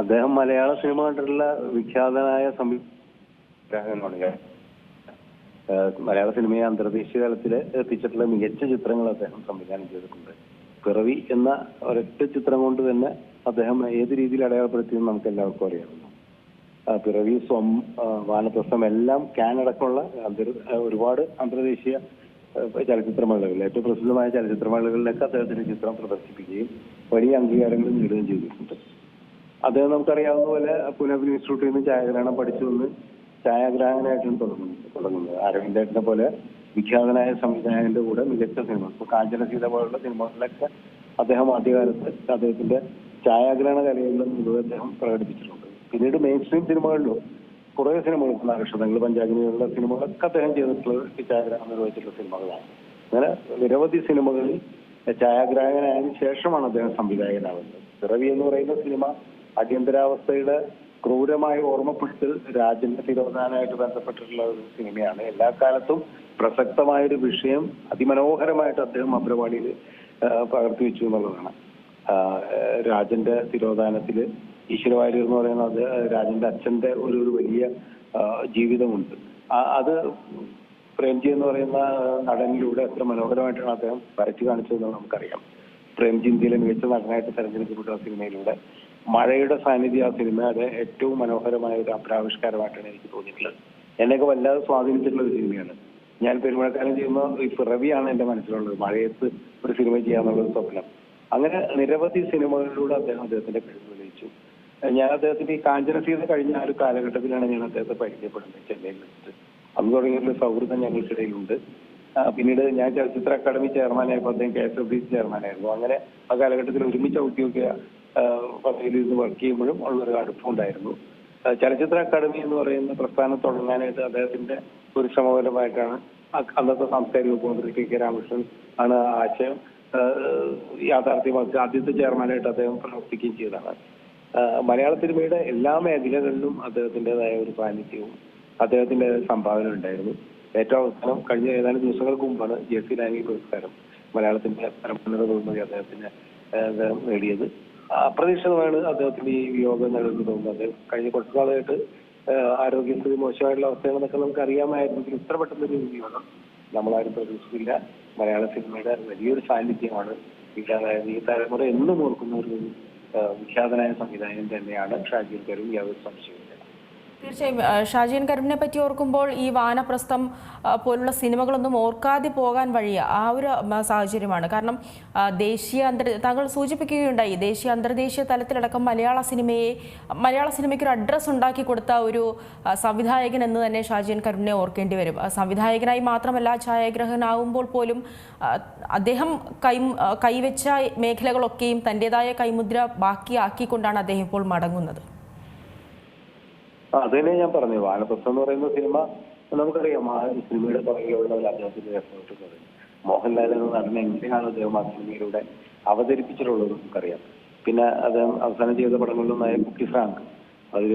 അദ്ദേഹം മലയാള സിനിമ കണ്ടിട്ടുള്ള വിഖ്യാതനായ സംവിധായകനാണ്. മലയാള സിനിമയെ അന്തർദേശീയ തലത്തിൽ എത്തിച്ചിട്ടുള്ള മികച്ച ചിത്രങ്ങൾ അദ്ദേഹം സംവിധാനം ചെയ്തിട്ടുണ്ട്. പിറവി എന്ന ഒരൊറ്റ ചിത്രം കൊണ്ട് തന്നെ അദ്ദേഹം ഏത് രീതിയിൽ അടയാളപ്പെടുത്തിയെന്ന് നമുക്ക് എല്ലാവർക്കും അറിയാവുന്നു പിറവി സ്വം വാനപ്രസം വാനപ്രസ്ഥം എല്ലാം കാനടക്കമുള്ള ഒരുപാട് അന്തർദേശീയ ചലച്ചിത്ര ചലച്ചിത്രമേളകളിൽ ഏറ്റവും പ്രസിദ്ധമായ ചലച്ചിത്രമേളകളിലൊക്കെ അദ്ദേഹത്തിന്റെ ചിത്രം പ്രദർശിപ്പിക്കുകയും വലിയ അംഗീകാരങ്ങൾ നേടുകയും ചെയ്തിട്ടുണ്ട്. അദ്ദേഹം നമുക്കറിയാവുന്ന പോലെ പുനഃ ഇൻസ്റ്റിറ്റ്യൂട്ടിൽ നിന്ന് ഛായാഗ്രഹണം പഠിച്ചു വന്ന് ഛായാഗ്രാഹകനായിട്ടാണ് തുടങ്ങുന്നത് തുടങ്ങുന്നത്. അരവിന്ദേട്ടനെ പോലെ വിഖ്യാതനായ സംവിധായകന്റെ കൂടെ മികച്ച സിനിമ ഇപ്പൊ കാഞ്ചന സീത പോലുള്ള സിനിമകളിലൊക്കെ അദ്ദേഹം ആദ്യകാലത്ത് അദ്ദേഹത്തിന്റെ ഛായാഗ്രഹണ കലയിലും മുഴുവൻ അദ്ദേഹം പ്രകടിപ്പിച്ചിട്ടുണ്ട്. പിന്നീട് മെയിൻ സ്ട്രീം സിനിമകളിലും കുറെ സിനിമകൾ നക്ഷത്രങ്ങൾ പഞ്ചാഗ്നികളുടെ സിനിമകളൊക്കെ അദ്ദേഹം ചെയ്തിട്ടുള്ളത് ഛായാഗ്രഹം നിർവഹിച്ചിട്ടുള്ള സിനിമകളാണ്. അങ്ങനെ നിരവധി സിനിമകളിൽ ഛായാഗ്രാഹകനായതിനു ശേഷമാണ് അദ്ദേഹം സംവിധായകനാവുന്നത് പിറവി എന്ന് പറയുന്ന സിനിമ അടിയന്തരാവസ്ഥയുടെ ക്രൂരമായ ഓർമ്മപ്പെടുത്തൽ രാജ്യന്റെ തിരോധാനമായിട്ട് ബന്ധപ്പെട്ടിട്ടുള്ള ഒരു സിനിമയാണ്. എല്ലാ കാലത്തും പ്രസക്തമായ ഒരു വിഷയം അതിമനോഹരമായിട്ട് അദ്ദേഹം അഭ്രവാളിയിൽ പകർത്തി വെച്ചു എന്നുള്ളതാണ്. രാജന്റെ തിരോധാനത്തിൽ ഈശ്വരവാര്യർ എന്ന് പറയുന്ന അത് രാജന്റെ അച്ഛന്റെ ഒരു ഒരു വലിയ ജീവിതമുണ്ട്. അത് പ്രേംജി എന്ന് പറയുന്ന നടനിലൂടെ എത്ര മനോഹരമായിട്ടാണ് അദ്ദേഹം വരച്ചു കാണിച്ചതെന്ന് നമുക്കറിയാം. പ്രേംജി മികച്ച നടനായിട്ട് തെരഞ്ഞെടുക്കപ്പെട്ട ആ സിനിമയിലൂടെ മഴയുടെ സാന്നിധ്യം ആ സിനിമയുടെ ഏറ്റവും മനോഹരമായ ഒരു അപ്രാവിഷ്കാരമായിട്ടാണ് എനിക്ക് തോന്നിയിട്ടുള്ളത്. എന്നെയൊക്കെ വല്ലാതെ സ്വാധീനിച്ചിട്ടുള്ള ഒരു സിനിമയാണ്. ഞാൻ പെരുമഴക്കാലം ചെയ്യുന്ന ഈ പിറവിയാണ് എന്റെ മനസ്സിലുള്ളത്. മഴയത്ത് ഒരു സിനിമ ചെയ്യാന്നുള്ള സ്വപ്നം. അങ്ങനെ നിരവധി സിനിമകളിലൂടെ അദ്ദേഹം അദ്ദേഹത്തിന്റെ കഴിവ് തെളിയിച്ചു. ഞാൻ അദ്ദേഹത്തിന്റെ ഈ കാഞ്ചന സീത കഴിഞ്ഞ ആ ഒരു കാലഘട്ടത്തിലാണ് ഞാൻ അദ്ദേഹത്തെ പരിചയപ്പെടുന്നത് ചെന്നൈയിൽ വെച്ചിട്ട്. അന്ന് തുടങ്ങിയിട്ടുള്ള സൗഹൃദം ഞങ്ങൾക്കിടയിലുണ്ട്. പിന്നീട് ഞാൻ ചലച്ചിത്ര അക്കാദമി ചെയർമാനായപ്പോൾ അദ്ദേഹം കെ എസ് എഫ് ഡി ചെയർമാനായിരുന്നു. അങ്ങനെ ആ കാലഘട്ടത്തിൽ ഒരുമിച്ച് ഔദ്യോഗിക പദ്ധതിയിൽ ഇരുന്ന് വർക്ക് ചെയ്യുമ്പോഴും ഉള്ളൊരു അടുപ്പമുണ്ടായിരുന്നു ആ, ചലച്ചിത്ര അക്കാദമി എന്ന് പറയുന്ന പ്രസ്ഥാനം തുടങ്ങാനായിട്ട് അദ്ദേഹത്തിന്റെ ഒരു ശ്രമപരമായിട്ടാണ് അന്നത്തെ സാംസ്കാരിക ഉപമന്ത്രി കെ കെ രാമകൃഷ്ണൻ ആണ് ആശയം യാഥാർത്ഥ്യമാക്കി ആദ്യത്തെ ചെയർമാനായിട്ട് അദ്ദേഹം പ്രവർത്തിക്കുകയും ചെയ്തതാണ്. മലയാള സിനിമയുടെ എല്ലാ മേഖലകളിലും അദ്ദേഹത്തിന്റെതായ ഒരു സാന്നിധ്യവും അദ്ദേഹത്തിന്റെ സംഭാവന ഉണ്ടായിരുന്നു ഏറ്റവും അവസാനം കഴിഞ്ഞ ഏതാനും ദിവസങ്ങൾക്ക് മുമ്പാണ് ജെ സി ലാംഗി പുരസ്കാരം മലയാളത്തിന്റെ പരമോന്നത ബഹുമതി അദ്ദേഹത്തിന് അദ്ദേഹം നേടിയത്. അപ്രതീക്ഷിതമാണ് അദ്ദേഹത്തിന്റെ ഈ വിയോഗം നടന്നു തോന്നുന്നത് അദ്ദേഹം കഴിഞ്ഞ കുറച്ചു നാളായിട്ട് ആരോഗ്യസ്ഥിതി മോശമായിട്ടുള്ള അവസ്ഥകളെന്നൊക്കെ നമുക്ക് അറിയാമായിരുന്നെങ്കിൽ ഇത്ര പെട്ടെന്നൊരു വിയോഗം നമ്മളാരും പ്രതീക്ഷിച്ചില്ല. മലയാള സിനിമയുടെ വലിയൊരു സാന്നിധ്യമാണ് ഈ തലമുറ എന്നും ഓർക്കുന്ന ഒരു വിഖ്യാതനായ സംവിധായകൻ തന്നെയാണ് ഷാജീർ കരും യാതൊരു സംശയമില്ല തീർച്ചയായും ഷാജിയൻ കരുമിനെ പറ്റി ഓർക്കുമ്പോൾ ഈ വാനപ്രസ്ഥം പോലുള്ള സിനിമകളൊന്നും ഓർക്കാതെ പോകാൻ വഴിയ ആ ഒരു സാഹചര്യമാണ്. കാരണം ദേശീയ അന്തർ താങ്കൾ സൂചിപ്പിക്കുകയുണ്ടായി ദേശീയ അന്തർദേശീയ തലത്തിലടക്കം മലയാള സിനിമയെ മലയാള സിനിമയ്ക്ക് ഒരു അഡ്രസ്സ് ഉണ്ടാക്കി കൊടുത്ത ഒരു സംവിധായകൻ എന്ന് തന്നെ ഷാജിയൻ കരുണിനെ ഓർക്കേണ്ടി വരും. സംവിധായകനായി മാത്രമല്ല ഛായാഗ്രഹനാവുമ്പോൾ പോലും അദ്ദേഹം കൈ കൈവച്ച മേഖലകളൊക്കെയും തന്റെതായ കൈമുദ്ര ബാക്കിയാക്കിക്കൊണ്ടാണ് അദ്ദേഹം ഇപ്പോൾ മടങ്ങുന്നത്. അത് തന്നെ ഞാൻ പറഞ്ഞു. വാനപ്രസ്ഥം എന്ന് പറയുന്ന സിനിമ നമുക്കറിയാം. ആ സിനിമയുടെ പുറകെയുള്ള ഒരു അദ്ദേഹത്തിന്റെ എഫേർട്ട് മോഹൻലാൽ എന്ന നടന്ന എങ്ങനെയാണ് അദ്ദേഹം ആ സിനിമയിലൂടെ അവതരിപ്പിച്ചിട്ടുള്ളത് നമുക്കറിയാം. പിന്നെ അദ്ദേഹം അവസാനം ചെയ്ത പടങ്ങളിലൊന്നായ കുക്കി ഫ്രാങ്ക്. അതിൽ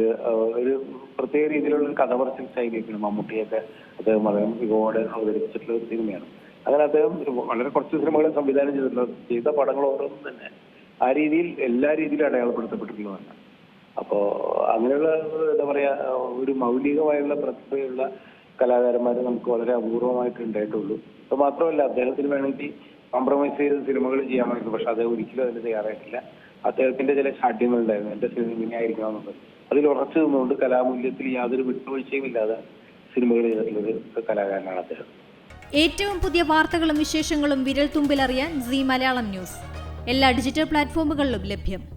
ഒരു പ്രത്യേക രീതിയിലുള്ള ഒരു കഥ പറച്ചിൽ ശൈലിയൊക്കെയാണ് മമ്മൂട്ടിയൊക്കെ അദ്ദേഹം അദ്ദേഹം ഇവോടെ അവതരിപ്പിച്ചിട്ടുള്ള ഒരു സിനിമയാണ്. അങ്ങനെ അദ്ദേഹം വളരെ കുറച്ച് സിനിമകളെ സംവിധാനം ചെയ്തിട്ടുള്ളത് ചെയ്ത പടങ്ങൾ ഓരോന്നും തന്നെ ആ രീതിയിൽ എല്ലാ രീതിയിലും അടയാളപ്പെടുത്തപ്പെട്ടിട്ടുള്ളതാണ്. അപ്പോ അങ്ങനെയുള്ള എന്താ പറയാ ഒരു മൗലികമായുള്ള പ്രതിഭയുള്ള കലാകാരന്മാർ നമുക്ക് വളരെ അപൂർവമായിട്ട് ഉണ്ടായിട്ടുള്ളൂ. അത് മാത്രമല്ല അദ്ദേഹത്തിന് വേണമെങ്കിൽ കോംപ്രമൈസ് ചെയ്ത് സിനിമകൾ ചെയ്യാമായിരുന്നു പക്ഷെ അദ്ദേഹം ഒരിക്കലും അതിന് തയ്യാറായിട്ടില്ല. അദ്ദേഹത്തിന്റെ ചില ഷാഠ്യങ്ങൾ ഉണ്ടായിരുന്നു. എന്റെ സിനിമ ഇങ്ങനെ ആയിരിക്കണം എന്നുള്ളത്. അതിൽ ഉറച്ചു നിന്നുകൊണ്ട് കലാമൂല്യത്തിൽ യാതൊരു വിട്ടുവീഴ്ചയും ഇല്ലാതെ സിനിമകൾ ചെയ്തിട്ടുള്ള ഒരു കലാകാരനാണ് അദ്ദേഹം. ഏറ്റവും പുതിയ വാർത്തകളും വിശേഷങ്ങളും വിരൽ തുമ്പിലറിയാൻ സി മലയാളം ന്യൂസ്. എല്ലാ ഡിജിറ്റൽ പ്ലാറ്റ്ഫോമുകളിലും ലഭ്യം.